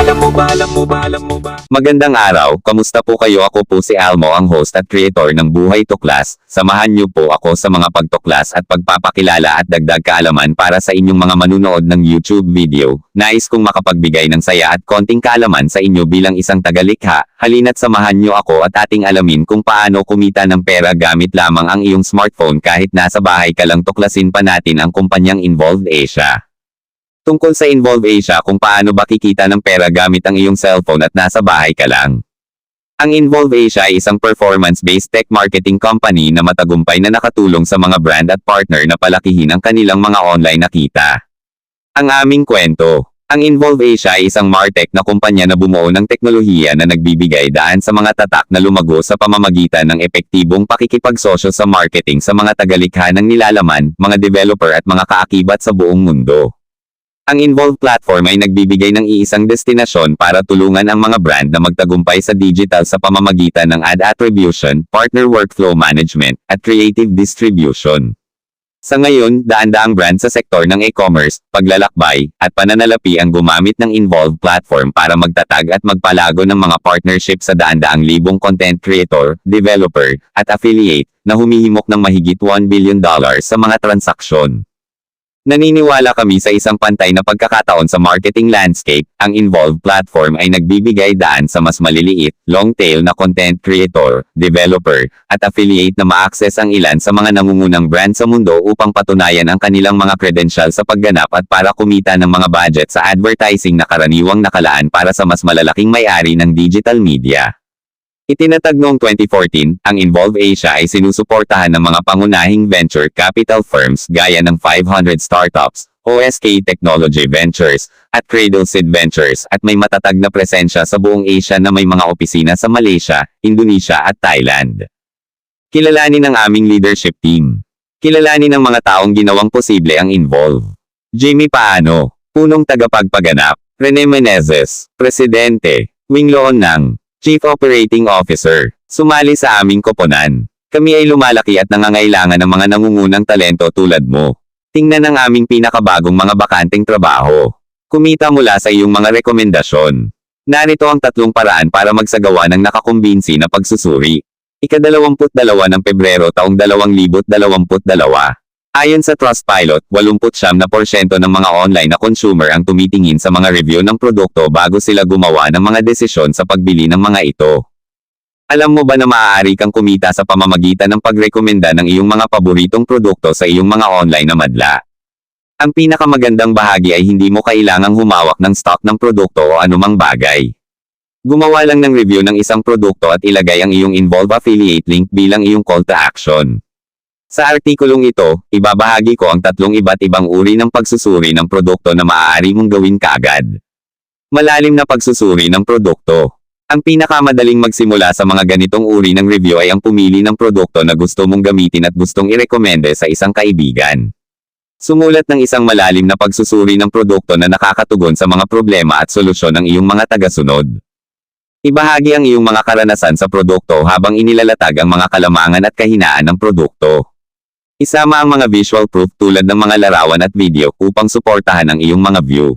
Alam mo ba, alam mo ba, alam mo ba? Magandang araw, kamusta po kayo? Ako po si Almo ang host at creator ng Buhay Tuklas. Samahan niyo po ako sa mga pagtuklas at pagpapakilala at dagdag kaalaman para sa inyong mga manunood ng YouTube video. Nais kong makapagbigay ng saya at konting kaalaman sa inyo bilang isang tagalikha. Halina't samahan niyo ako at ating alamin kung paano kumita ng pera gamit lamang ang iyong smartphone kahit nasa bahay ka lang tuklasin pa natin ang kumpanyang Involved Asia. Tungkol sa Involve Asia kung paano ba kikita ng pera gamit ang iyong cellphone at nasa bahay ka lang. Ang Involve Asia ay isang performance-based tech marketing company na matagumpay na nakatulong sa mga brand at partner na palakihin ang kanilang mga online na kita. Ang aming kwento. Ang Involve Asia ay isang martech na kumpanya na bumuo ng teknolohiya na nagbibigay daan sa mga tatak na lumago sa pamamagitan ng epektibong pakikipagsosyo sa marketing sa mga tagalikha ng nilalaman, mga developer at mga kaakibat sa buong mundo. Ang Involve platform ay nagbibigay ng iisang destinasyon para tulungan ang mga brand na magtagumpay sa digital sa pamamagitan ng ad attribution, partner workflow management, at creative distribution. Sa ngayon, daan-daang brand sa sektor ng e-commerce, paglalakbay, at pananalapi ang gumamit ng Involve platform para magtatag at magpalago ng mga partnership sa daan-daang libong content creator, developer, at affiliate, na humihimok ng mahigit $1 billion sa mga transaksyon. Naniniwala kami sa isang pantay na pagkakataon sa marketing landscape, ang Involve platform ay nagbibigay daan sa mas maliliit, long-tail na content creator, developer, at affiliate na ma-access ang ilan sa mga nangungunang brand sa mundo upang patunayan ang kanilang mga credential sa pagganap at para kumita ng mga budget sa advertising na karaniwang nakalaan para sa mas malalaking may-ari ng digital media. Itinatag noong 2014, ang Involve Asia ay sinusuportahan ng mga pangunahing venture capital firms gaya ng 500 Startups, OSK Technology Ventures, at Cradle Seed Ventures at may matatag na presensya sa buong Asia na may mga opisina sa Malaysia, Indonesia at Thailand. Kilalanin ang aming leadership team. Kilalanin ang mga taong ginawang posible ang Involve. Jimmy Paano, punong tagapagpaganap. Rene Menezes, Presidente. Wing Loonang, Chief Operating Officer. Sumali sa aming koponan. Kami ay lumalaki at nangangailangan ng mga nangungunang talento tulad mo. Tingnan ang aming pinakabagong mga bakanteng trabaho. Kumita mula sa iyong mga rekomendasyon. Narito ang tatlong paraan para magsagawa ng nakakumbinsi na pagsusuri. Ikadalawamput-dalawa ng Pebrero taong 2022. Ayon sa Trustpilot, 89% na porsyento ng mga online na consumer ang tumitingin sa mga review ng produkto bago sila gumawa ng mga desisyon sa pagbili ng mga ito. Alam mo ba na maaari kang kumita sa pamamagitan ng pagrekomenda ng iyong mga paboritong produkto sa iyong mga online na madla? Ang pinakamagandang bahagi ay hindi mo kailangang humawak ng stock ng produkto o anumang bagay. Gumawa lang ng review ng isang produkto at ilagay ang iyong Involve Affiliate link bilang iyong call to action. Sa artikulong ito, ibabahagi ko ang tatlong iba't ibang uri ng pagsusuri ng produkto na maaari mong gawin kaagad. Malalim na pagsusuri ng produkto. Ang pinakamadaling magsimula sa mga ganitong uri ng review ay ang pumili ng produkto na gusto mong gamitin at gustong irekomende sa isang kaibigan. Sumulat ng isang malalim na pagsusuri ng produkto na nakakatugon sa mga problema at solusyon ng iyong mga tagasunod. Ibahagi ang iyong mga karanasan sa produkto habang inilalatag ang mga kalamangan at kahinaan ng produkto. Isama ang mga visual proof tulad ng mga larawan at video upang suportahan ang iyong mga view.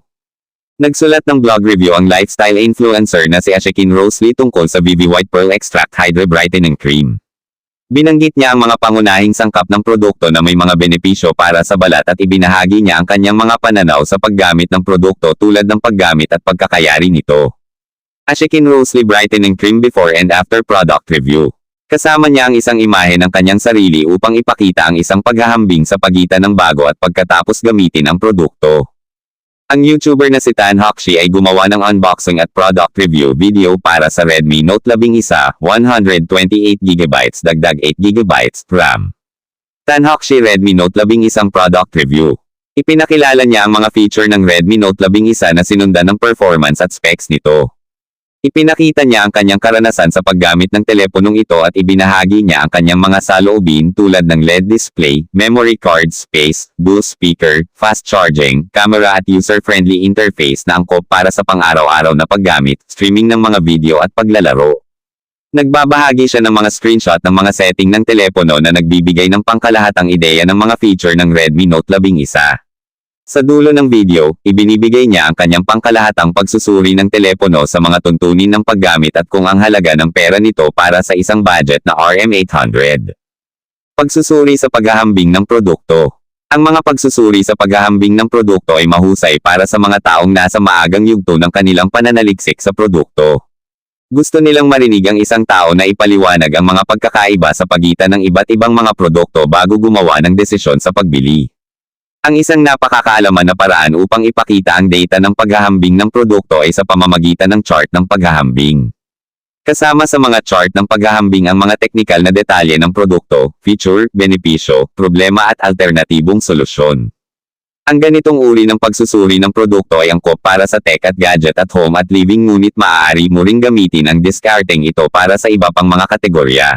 Nagsulat ng blog review ang lifestyle influencer na si Ashekin Rosely tungkol sa VV White Pearl Extract Hydra Brightening Cream. Binanggit niya ang mga pangunahing sangkap ng produkto na may mga benepisyo para sa balat at ibinahagi niya ang kanyang mga pananaw sa paggamit ng produkto tulad ng paggamit at pagkakayari nito. Ashekin Rosely Brightening Cream Before and After Product Review. Kasama niya ang isang imahe ng kanyang sarili upang ipakita ang isang paghahambing sa pagitan ng bago at pagkatapos gamitin ang produkto. Ang YouTuber na si Tan Hokshi ay gumawa ng unboxing at product review video para sa Redmi Note 11, 128GB dagdag 8GB RAM. Tan Hokshi Redmi Note 11 product review. Ipinakilala niya ang mga feature ng Redmi Note 11 na sinundan ng performance at specs nito. Ipinakita niya ang kanyang karanasan sa paggamit ng teleponong ito at ibinahagi niya ang kanyang mga saloobin tulad ng LED display, memory card space, dual speaker, fast charging, camera at user-friendly interface na angkop para sa pang-araw-araw na paggamit, streaming ng mga video at paglalaro. Nagbabahagi siya ng mga screenshot ng mga setting ng telepono na nagbibigay ng pangkalahatang ideya ng mga feature ng Redmi Note 11. Sa dulo ng video, ibinibigay niya ang kanyang pangkalahatang pagsusuri ng telepono sa mga tuntunin ng paggamit at kung ang halaga ng pera nito para sa isang budget na RM800. Pagsusuri sa paghahambing ng produkto. Ang mga pagsusuri sa paghahambing ng produkto ay mahusay para sa mga taong nasa maagang yugto ng kanilang pananaliksik sa produkto. Gusto nilang marinig ang isang tao na ipaliwanag ang mga pagkakaiba sa pagitan ng iba't ibang mga produkto bago gumawa ng desisyon sa pagbili. Ang isang napakakaalaman na paraan upang ipakita ang data ng paghahambing ng produkto ay sa pamamagitan ng chart ng paghahambing. Kasama sa mga chart ng paghahambing ang mga teknikal na detalye ng produkto, feature, benepisyo, problema at alternatibong solusyon. Ang ganitong uri ng pagsusuri ng produkto ay angkop para sa tech at gadget at home at living ngunit maaari mo ring gamitin ang discarding ito para sa iba pang mga kategorya.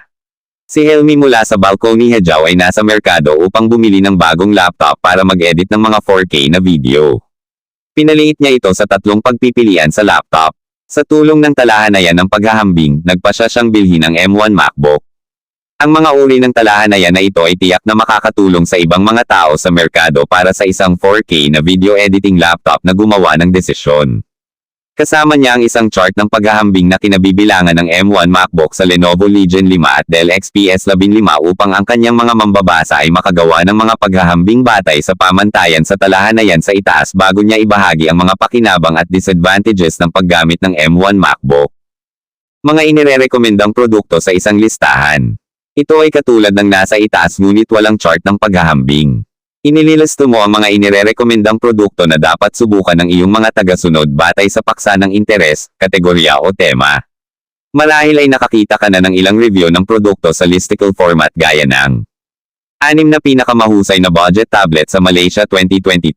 Si Helmi mula sa Balcony Hejao ay nasa merkado upang bumili ng bagong laptop para mag-edit ng mga 4K na video. Pinaliit niya ito sa tatlong pagpipilian sa laptop. Sa tulong ng talahanayan ng paghahambing, nagpasya siyang bilhin ang M1 MacBook. Ang mga uri ng talahanayan na ito ay tiyak na makakatulong sa ibang mga tao sa merkado para sa isang 4K na video editing laptop na gumawa ng desisyon. Kasama niya ang isang chart ng paghahambing na kinabibilangan ng M1 MacBook sa Lenovo Legion 5 at Dell XPS 15 upang ang kanyang mga mambabasa ay makagawa ng mga paghahambing batay sa pamantayan sa talahanayan sa itaas bago niya ibahagi ang mga pakinabang at disadvantages ng paggamit ng M1 MacBook. Mga inirerekomendang produkto sa isang listahan. Ito ay katulad ng nasa itaas ngunit walang chart ng paghahambing. Inililisto mo ang mga inirerekomendang produkto na dapat subukan ng iyong mga tagasunod batay sa paksa ng interes, kategorya o tema. Marahil ay nakakita ka na ng ilang review ng produkto sa listicle format gaya ng Anim na pinakamahusay na budget tablet sa Malaysia 2022.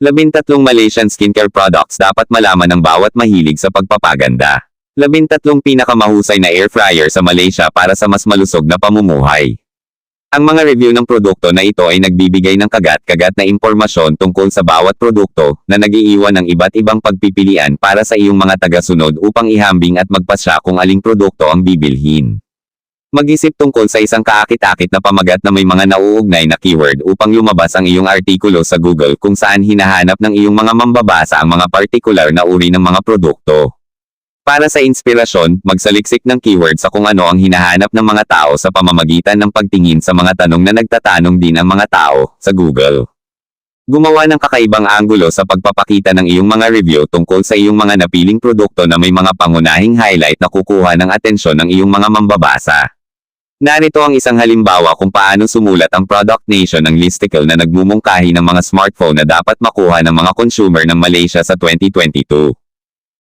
Labintatlong Malaysian skincare products dapat malaman ng bawat mahilig sa pagpapaganda. Labintatlong pinakamahusay na air fryer sa Malaysia para sa mas malusog na pamumuhay. Ang mga review ng produkto na ito ay nagbibigay ng kagat-kagat na impormasyon tungkol sa bawat produkto na nagiiwan ng iba't ibang pagpipilian para sa iyong mga tagasunod upang ihambing at magpasya kung aling produkto ang bibilhin. Mag-isip tungkol sa isang kaakit-akit na pamagat na may mga nauugnay na keyword upang lumabas ang iyong artikulo sa Google kung saan hinahanap ng iyong mga mambabasa ang mga partikular na uri ng mga produkto. Para sa inspirasyon, magsaliksik ng keyword sa kung ano ang hinahanap ng mga tao sa pamamagitan ng pagtingin sa mga tanong na nagtatanong din ang mga tao sa Google. Gumawa ng kakaibang anggulo sa pagpapakita ng iyong mga review tungkol sa iyong mga napiling produkto na may mga pangunahing highlight na kukuha ng atensyon ng iyong mga mambabasa. Narito ang isang halimbawa kung paano sumulat ang Product Nation ng listicle na nagmumungkahi ng mga smartphone na dapat makuha ng mga consumer ng Malaysia sa 2022.